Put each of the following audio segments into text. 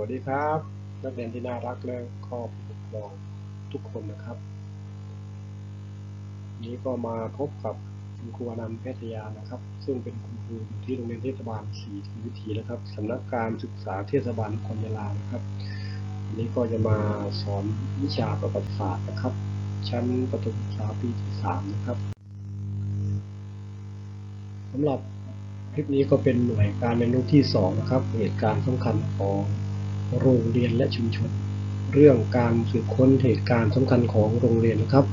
วัสดีครับ นักเรียนที่น่ารักและครอบปกครองทุกคนนะครับ นี้ก็มาพบกับคุณครูอนันต์แพทยานะครับ ซึ่งเป็นคุณครูอยู่ที่โรงเรียนเทศบาลศรีธีวิถีนะครับสำนักการศึกษาเทศบาลนครยะลานะครับวันนี้ก็จะมาสอนวิชาประวัติศาสตร์นะครับ ชั้นประถมศึกษาปีที่สามนะครับสำหรับคลิปนี้ก็เป็นหน่วยการเรียนรู้ที่สองนะครับ เหตุการณ์สำคัญของ โรงเรียนและชุมชน เรื่องการสืบค้นเหตุการณ์สำคัญของโรงเรียนนะครับ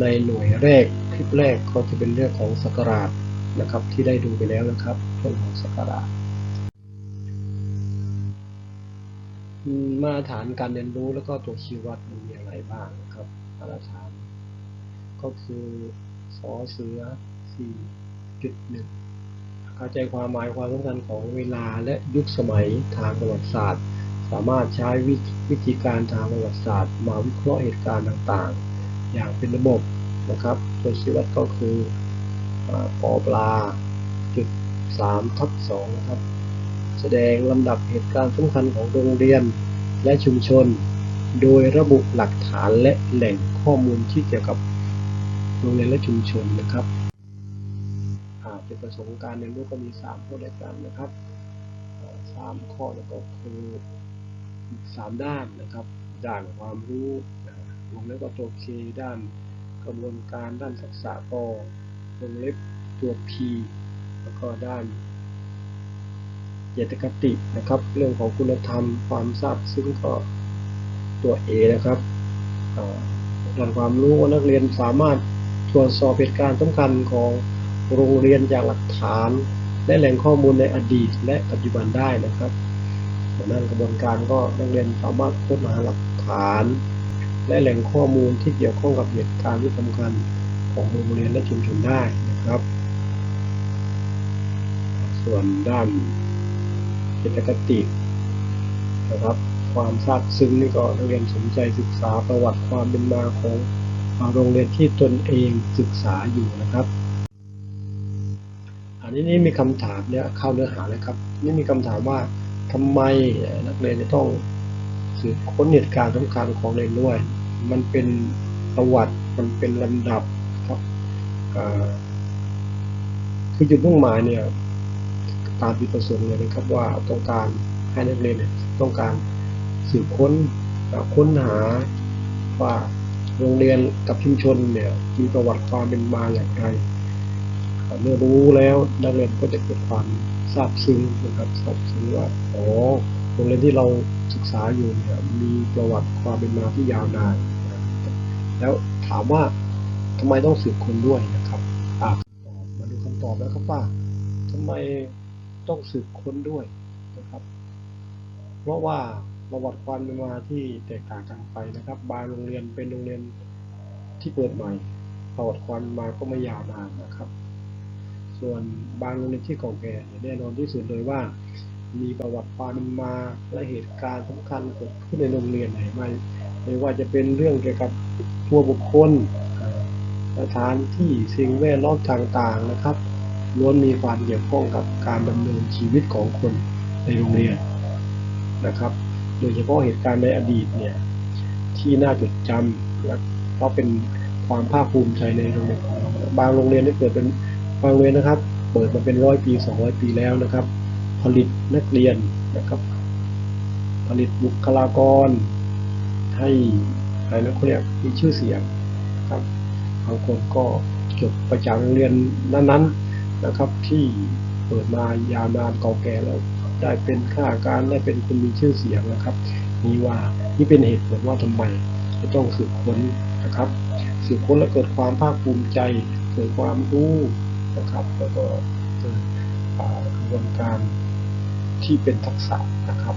ในหน่วยแรกคลิปแรกก็จะเป็นเรื่องของสักราชนะครับ ที่ได้ดูไปแล้วนะครับเรื่องของสักราชมาตรฐานการเรียนรู้แล้วก็ตัวคีย์วัดมันมีอะไรบ้างนะครับมาตรฐาน ก็คือสอเสือ4.1 เข้าใจความหมายความสำคัญของเวลาและยุคสมัยทางประวัติศาสตร์ สามารถใช้วิวธีการทางประวัติศาสตร์ มาวิเคราะห์เหตุการณ์ต่างๆ อย่างเป็นระบบนะครับ ตัวชี้วัดก็คือปอปลาจุด3ทับ2นะครับ แสดงลำดับเหตุการณ์สำคัญของโรงเรียนและชุมชน โดยระบุหลักฐานและแหล่งข้อมูลที่เกี่ยวกับโรงเรียนและชุมชนนะครับ อ่าจุดประสงค์การเรียนรู้ก็มี3ข้อด้วยกันนะครับสามข้อแล้วก็คือสามด้านนะครับ ด้านความรู้วงเล็บก็ตัว K ด้านกระบวนการด้านทักษะก็วงเล็บตัว P แล้วก็ด้านเจตคตินะครับ เรื่องของคุณธรรมความทราบซึ้งก็ตัว A นะครับด้านความรู้ว่านักเรียนสามารถตรวจสอบเหตุการณ์สำคัญของ โรงเรียนจากหลักฐาน และแหล่งข้อมูลในอดีตและปัจจุบันได้นะครับดังนั้นกระบวนการก็นักเรียนสามารถค้นหาหลักฐาน และแหล่งข้อมูลที่เกี่ยวข้องกับเหตุการณ์ที่สำคัญของโรงเรียนและชุมชนได้นะครับ ส่วนด้านเจตคตินะครับ ความทราบซึ้งนี่ก็นักเรียนสนใจศึกษาประวัติความเป็นมาของโรงเรียนที่ตนเองศึกษาอยู่นะครับ นนี้นี่มีคำถามเนี่ยเข้าเนื้อหาเลยครับ นี่มีคำถามว่าทำไมนักเรียนจะต้องสืบค้นเหตุการณ์สำคัญของเรียนด้วย มันเป็นประวัติมันเป็นลำดับครับคือจุดมุ่งหมายเนี่ยตามจุดประสงค์เลยนะครับว่าต้องการให้นักเรียนต้องการสืบค้นค้นหาว่าโรงเรียนกับชุมชนเนี่ยมีประวัติความเป็นมาอย่างไร เมื่อรู้แล้วนักเรียนก็จะเกิดความซาบซึ้งนะครับซาบซึ้งว่าอ๋อโรงเรียนที่เราศึกษาอยู่เนี่ยมีประวัติความเป็นมาที่ยาวนานแล้วถามว่าทำไมต้องสืบค้นด้วยนะครับมาดูคำตอบแล้วครับว่าทำไมต้องสืบค้นด้วยนะครับ เพราะว่าประวัติความเป็นมาที่แตกต่างกันไปนะครับ บางโรงเรียนเป็นโรงเรียนที่เปิดใหม่ประวัติความมาก็ไม่ยาวนานนะครับ ส่วนบางโรงเรียนที่เก่าแก่เนี่ยแน่นอนที่สุดเลยว่า มีประวัติความเป็นมาและเหตุการณ์สำคัญเกิดขึ้นในโรงเรียนไหนไม่ไม่ว่าจะเป็นเรื่องเกี่ยวกับตัวบุคคลสถานที่สิ่งแวดล้อมต่างๆนะครับล้วนมีความเกี่ยวข้องกับการดำเนินชีวิตของคนในโรงเรียนนะครับ โดยเฉพาะเหตุการณ์ในอดีตเนี่ยที่น่าจดจำและเพราะเป็นความภาคภูมิใจในโรงเรียนของเราบางโรงเรียนที่เกิดเป็น บางเรียนะครับ เปิดมาเป็นร้อยปีสองร้อยปีแล้วนะครับ ผลิตนักเรียนนะครับ ผลิตบุคลากร ให้อะไรนะเขาเรียกมีชื่อเสียงครับบางคนก็จบประจากโรงเรียนนั้นๆนะครับ ที่เปิดมายาวนานเก่าแก่แล้วได้เป็นข้าราชการได้เป็นคนมีชื่อเสียงนะครับ นี่ว่านี่เป็นเหตุผลว่าทำไมจะต้องสืบค้นนะครับสืบค้นแล้วเกิดความภาคภูมิใจ เกิดความรู้ นะครับแล้วก็เกิดอ่ากระบวนการที่เป็นทักษะนะครับ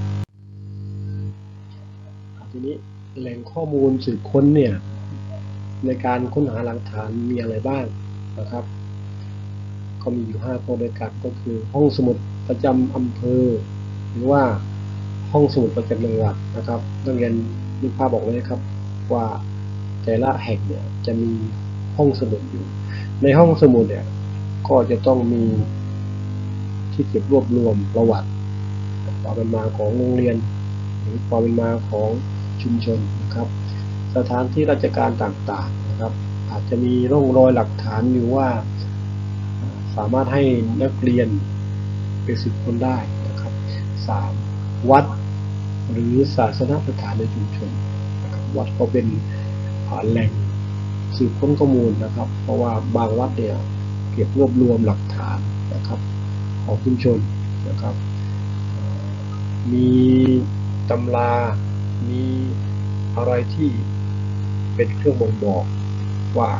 ทีนี้แหล่งข้อมูลสืบค้นเนี่ยในการค้นหาหลักฐานมีอะไรบ้างนะครับ ก็มีอยู่ห้าข้อด้วยกันก็คือห้องสมุดประจำอำเภอ หรือว่าห้องสมุดประจำจังหวัดนะครับนักเรียนนึกภาพบอกไว้นะครับว่าแต่ละแห่งเนี่ยจะมีห้องสมุดอยู่ ในห้องสมุดเนี่ย ก็จะต้องมีที่เก็บรวบรวมประวัติความเป็นมาของโรงเรียน หรือความเป็นมาของชุมชนนะครับ สถานที่ราชการต่างๆนะครับ อาจจะมีร่องรอยหลักฐานอยู่ว่า สามารถให้นักเรียนไปสืบค้นได้นะครับสามวัดหรือศาสนสถานในชุมชนนะครับวัดก็เป็นแหล่งสืบค้นข้อมูลนะครับ เพราะว่าบางวัดเนี่ย เก็บรวบรวมหลักฐานนะครับ ของชุมชนนะครับ มีตำรา มีอะไรที่เป็นเครื่องบ่งบอกว่า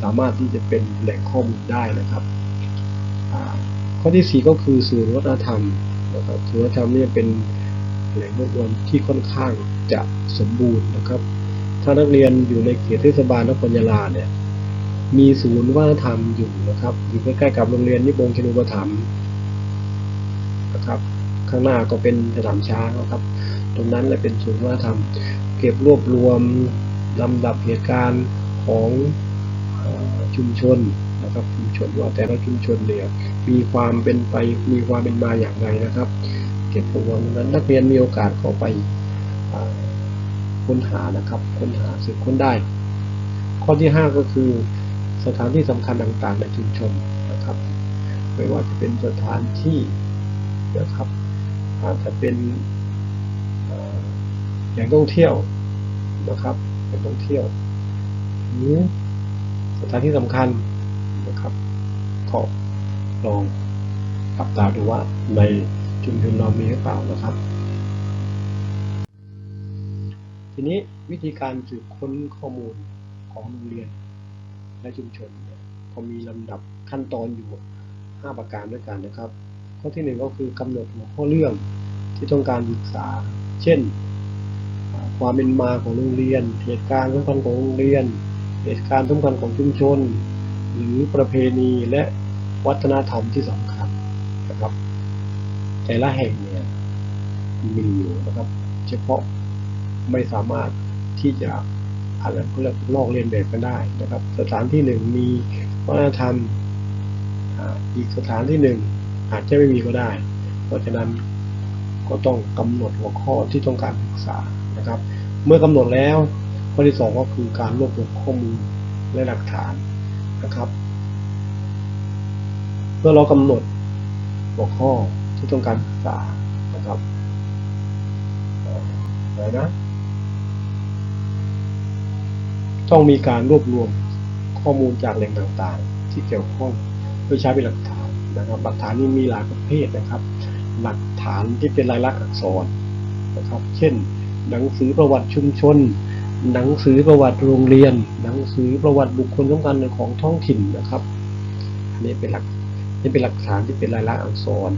สามารถที่จะเป็นแหล่งข้อมูลได้นะครับ ข้อที่สี่ก็คือศูนย์วัฒนธรรมนะครับศูนย์วัฒนธรรมเนี่ยเป็นแหล่งรวบรวมที่ค่อนข้างจะสมบูรณ์นะครับ ถ้านักเรียนอยู่ในเขตเทศบาลนครยาลาเนี่ย มีศูนย์วัฒนธรรมอยู่นะครับ อยู่ใกล้ๆกับโรงเรียนนิบงชนุปถัมนะครับ ข้างหน้าก็เป็นสนามช้างนะครับ ตรงนั้นแหละเป็นศูนย์วัฒนธรรม เก็บรวบรวมลำดับเหตุการณ์ของอชุมชนนะครับชุมชนว่าแต่ละชุมชนเนี่ยมีความเป็นไปมีความเป็นมาอย่างไรนะครับ เก็บรวบรวมนั้นนักเรียนมีโอกาสเข้าไปค้นหานะครับค้นหาสืบค้นได้ ข้อที่ห้าก็คือ สถานที่สำคัญต่างๆ ในชุมชนนะครับ ไม่ว่าจะเป็นสถานที่นะครับอาจจะเป็นเอ่อแหล่งท่องเที่ยวนะครับแหล่งท่องเที่ยวหรือสถานที่สำคัญนะครับก็ลองปรับตาดูว่าในชุมชนเรามีหรือเปล่านะครับ ทีนี้วิธีการสืบค้นข้อมูลของโรงเรียน และชุมชนเนี่ยก็มีลำดับขั้นตอนอยู่ 5 ประการด้วยกันนะครับ ข้อที่หนึ่งก็คือกำหนดหัวข้อเรื่องที่ต้องการศึกษา เช่น ความเป็นมาของโรงเรียน เหตุการณ์สำคัญของโรงเรียน เหตุการณ์สำคัญของชุมชน หรือประเพณีและวัฒนธรรมที่สำคัญนะครับ แต่ละแห่งเนี่ยมีอยู่นะครับ เฉพาะไม่สามารถที่จะ อะไรเขาเรียกลอกเลียนแบบกันได้นะครับ สถานที่หนึ่งมีวัฒนธรรมอีกสถานที่หนึ่งอาจจะไม่มีก็ได้ เพราะฉะนั้นก็ต้องกำหนดหัวข้อที่ต้องการศึกษานะครับ เมื่อกำหนดแล้วข้อที่สองก็คือการรวบรวมข้อมูลและหลักฐานนะครับเมื่อเรากำหนดหัวข้อที่ต้องการศึกษานะครับเอ่ออะไรนะ ต้องมีการรวบรวมข้อมูลจากแหล่งต่างๆ ที่เกี่ยวข้องเพื่อใช้เป็นหลักฐานนะครับ หลักฐานนี้มีหลายประเภทนะครับ หลักฐานที่เป็นลายลักษณ์อักษรนะครับ เช่น หนังสือประวัติชุมชน หนังสือประวัติโรงเรียน หนังสือประวัติบุคคลสำคัญของท้องถิ่นนะครับ อันนี้เป็นหลักนี่เป็นหลักฐานที่เป็นลายลักษณ์อักษร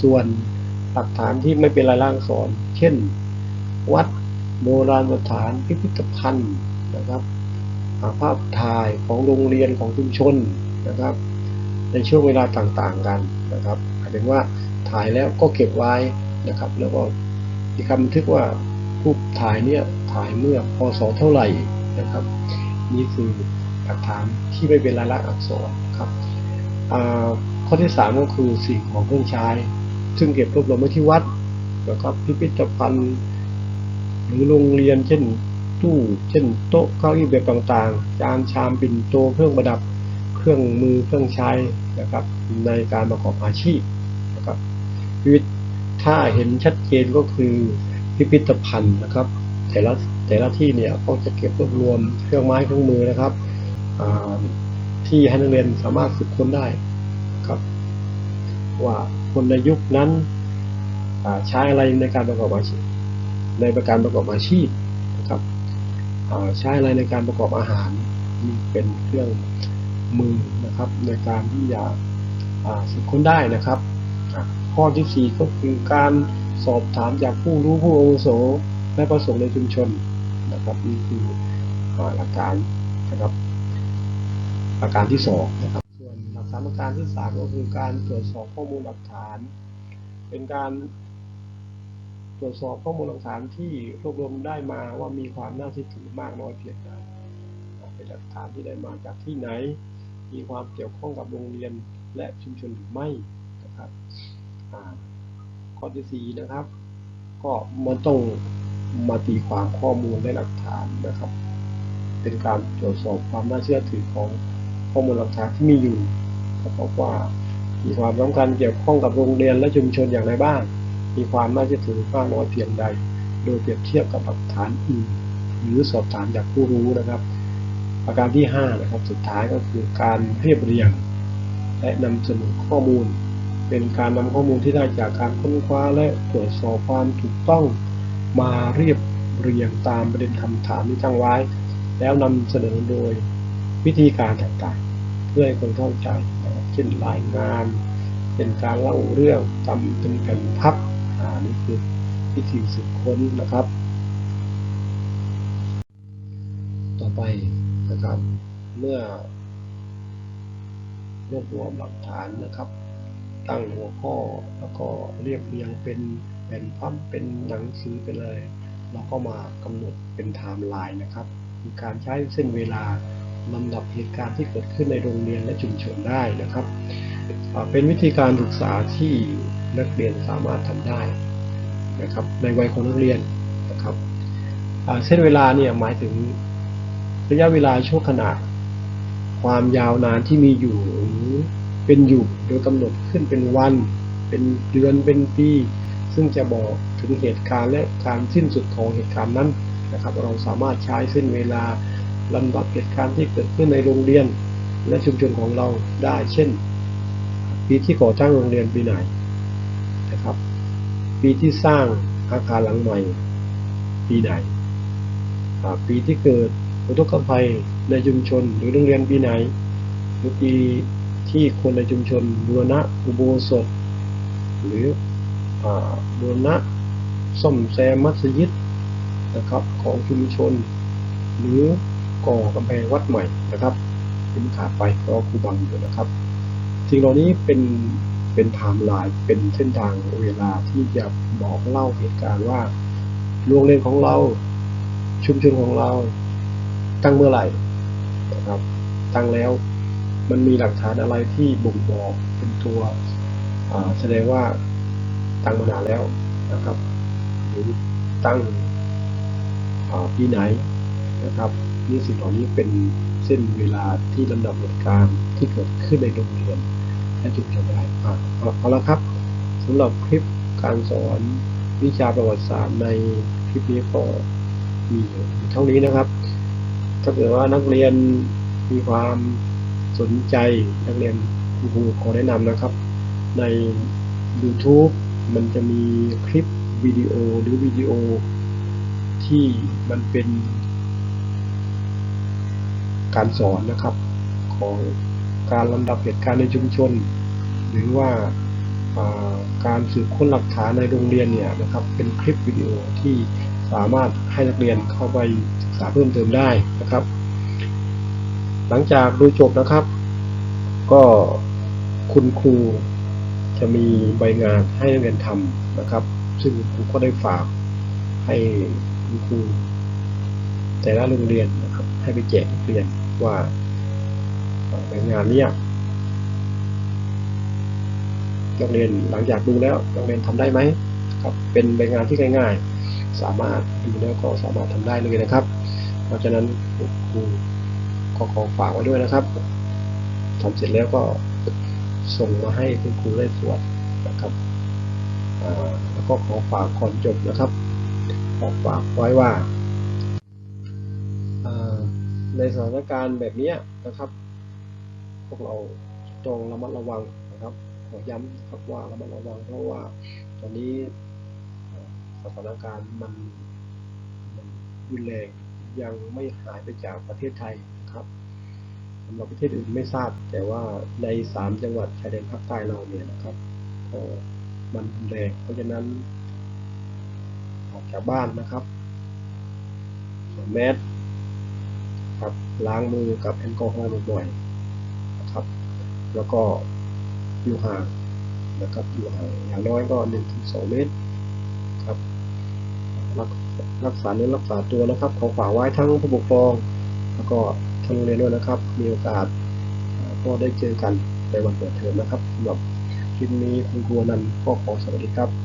ส่วนหลักฐานที่ไม่เป็นลายลักษณ์อักษร เช่น วัด โบราณสถาน พิพิธภัณฑ์นะครับ ภาพถ่ายของโรงเรียนของชุมชนนะครับ ในช่วงเวลาต่างๆกันนะครับหมายถึงว่าถ่ายแล้วก็เก็บไว้นะครับ แล้วก็มีคำบันทึกว่ารูปถ่ายเนี่ยถ่ายเมื่อพศเท่าไหร่นะครับ นี่คือหลักฐานที่ไม่เป็นลายลักษณ์อักษรครับข้อที่สามก็คือสิ่งของเครื่องใช้ ซึ่งเก็บรวบรวมไว้ที่วัดนะครับพิพิธภัณฑ์หรือโรงเรียนเช่น ตู้เช่นโต๊ะเก้าอี้แบบต่างๆ จานชามปิ่นโตเครื่องประดับ เครื่องมือเครื่องใช้นะครับ ในการประกอบอาชีพนะครับพิพิธถ้าเห็นชัดเจนก็คือพิพิธภัณฑ์นะครับ แต่ละแต่ละที่เนี่ยก็จะเก็บรวบรวมเครื่องไม้เครื่องมือนะครับที่ให้นักเรียนสามารถฝึกค้นได้ครับ ว่าคนในยุคนั้นใช้อะไรในการประกอบอาชีพในประการประกอบอาชีพ ใช้อะไรในการประกอบอาหารนี่เป็นเครื่องมือนะครับในการที่จะอ่าสืบค้นได้นะครับ ข้อที่สี่ก็คือการสอบถามจากผู้รู้ผู้อาวุโสและประสงค์ในชุมชนนะครับนี่คือหลักการนะครับประการที่สองนะครับส่วนหลักฐานประการที่สามก็คือการตรวจสอบข้อมูลหลักฐาน เป็นการ ตรวจสอบข้อมูลหลักฐานที่รวบรวมได้มาว่ามีความน่าเชื่อถือมากน้อยเพียงใดเป็นหลักฐานที่ได้มาจากที่ไหน มีความเกี่ยวข้องกับโรงเรียนและชุมชนหรือไม่นะครับข้อที่สี่นะครับ ก็มันต้องมาตีความข้อมูลและหลักฐานนะครับ เป็นการตรวจสอบความน่าเชื่อถือของข้อมูลหลักฐานที่มีอยู่นะครับว่ามีความสำคัญเกี่ยวข้องกับโรงเรียนและชุมชนอย่างไรบ้าง มีความน่าเชื่อถือมากน้อยเพียงใด โดยเปรียบเทียบกับหลักฐานอื่นหรือสอบถามจากผู้รู้นะครับ ประการที่5นะครับสุดท้ายก็คือการเรียบเรียง และนำเสนอข้อมูล เป็นการนำข้อมูลที่ได้จากการค้นคว้าและตรวจสอบความถูกต้องมาเรียบเรียงตามประเด็นคำถามที่ตั้งไว้ แล้วนำเสนอโดยวิธีการต่างๆ เพื่อให้คนเข้าใจเช่นรายงาน เป็นการเล่าเรื่องจำเป็นแผ่นพับานี่คือวิธีสืบค้นนะครับ ต่อไปนะครับ เมื่อรวบรวมหลักฐานนะครับ ตั้งหัวข้อแล้วก็เรียบเรียงเป็นแผ่นพับเป็นหนังสือเป็นอะไรเราก็มากำหนดเป็นไทม์ไลน์นะครับคือการใช้เส้นเวลาลำดับเหตุการณ์ที่เกิดขึ้นในโรงเรียนและชุมชนได้นะครับ เป็นวิธีการศึกษาที่ นักเรียนสามารถทำได้นะครับในวัยของนักเรียนนะครับเส้นเวลาเนี่ยหมายถึงระยะเวลาช่วงขณะความยาวนานที่มีอยู่หรือเป็นอยู่โดยกำหนดขึ้นเป็นวัน เป็นเดือนเป็นปี ซึ่งจะบอกถึงเหตุการณ์และการสิ้นสุดของเหตุการณ์นั้นนะครับ เราสามารถใช้เส้นเวลาลำดับเหตุการณ์ที่เกิดขึ้นในโรงเรียน และชุมชนของเราได้ เช่นปีที่ก่อตั้งโรงเรียนปีไหน ปีที่สร้างอาคารหลังใหม่ ปีไหน ปีที่เกิดอุทกภัยในชุมชนหรือโรงเรียนปีไหน หรือปีที่คนในชุมชนบูรณะอุโบสถ หรือบูรณะซ่อมแซมมัสยิดนะครับของชุมชน หรือก่อกำแพงวัดใหม่นะครับที่ขาดไปเพราะครูบังอยู่นะครับสิ่งเหล่านี้เป็น เป็นไทม์ไลน์เป็นเส้นทางเวลาที่จะบอกเล่าเหตุการณ์ว่าโรงเรียนของเราชุมชนของเราตั้งเมื่อไหร่นะครับ ตั้งแล้วมันมีหลักฐานอะไรที่บ่งบอกเป็นตัวแสดงว่าตั้งมานานแล้วนะครับ หรือตั้งอ่าปีไหนนะครับนี่สิ่งเหล่านี้เป็นเส้นเวลาที่ลำดับเหตุการณ์ที่เกิดขึ้นในโรงเรียน และชุมชนได้อะเอาเอาละครับสำหรับคลิปการสอนวิชาประวัติศาสตร์ในคลิปนี้ก็มีอยู่เท่านี้นะครับ ถ้าเกิดว่านักเรียนมีความสนใจนักเรียนคุณครูขอแนะนำนะครับ ใน YouTube มันจะมีคลิปวิดีโอหรือวิดีโอที่มันเป็นการสอนนะครับของ การลำดับเหตุการณ์ในชุมชน หรือว่าการสืบค้นหลักฐานในโรงเรียนเนี่ยนะครับ เป็นคลิปวิดีโอที่สามารถให้นักเรียนเข้าไปศึกษาเพิ่มเติมได้นะครับ หลังจากดูจบนะครับ ก็คุณครูจะมีใบงานให้นักเรียนทำนะครับ ซึ่งคุณครูก็ได้ฝากให้คุณครูแต่ละโรงเรียนนะครับ ให้ไปแจกนักเรียนว่า เอ่งานเนี้ยนักเรียนหลังจากดูแล้วนักเรียนทำได้ไหมครับเป็นใบงานที่ง่ายๆ สามารถดูแล้วก็สามารถทำได้เลยนะครับ เพราะฉะนั้นครูก็ขอฝากไว้ด้วยนะครับทำเสร็จแล้วก็ส่งมาให้คุณครูได้ตรวจนะครับแล้วก็ขอฝากก่อนจบนะครับ ขอฝากไว้ว่าในสถานการณ์แบบเนี้ยนะครับ วกเราต้องระมัดระวังนะครับ ขอย้ำครับว่าระมัดระวัง เพราะว่าตอนนี้สถานการณ์มันมันรุนแรงยังไม่หายไปจากประเทศไทยนะครับสำหรับประเทศอื่นไม่ทราบ แต่ว่าในสามจังหวัดชายแดนภาคใต้เราเนี่ยนะครับก็มันรุนแรงเพราะฉะนั้นออกจากบ้านนะครับสวมแมสครับล้างมือกับแอลกอฮอล์บ่อยๆ นะครับ แล้วก็อยู่ห่างนะครับอยู่ห่างอย่างน้อยก็หนึ่งถึงสองเมตรครับรักรักษาเนื้อรักษาตัวนะครับขอฝากไว้ทั้งผู้ปกครอง แล้วก็ทั้งเรียนด้วยนะครับ มีโอกาสก็ได้เจอกันในวันเปิดเทอมนะครับสำหรับคลิปนี้คุณครูนันก็ขอสวัสดีครับ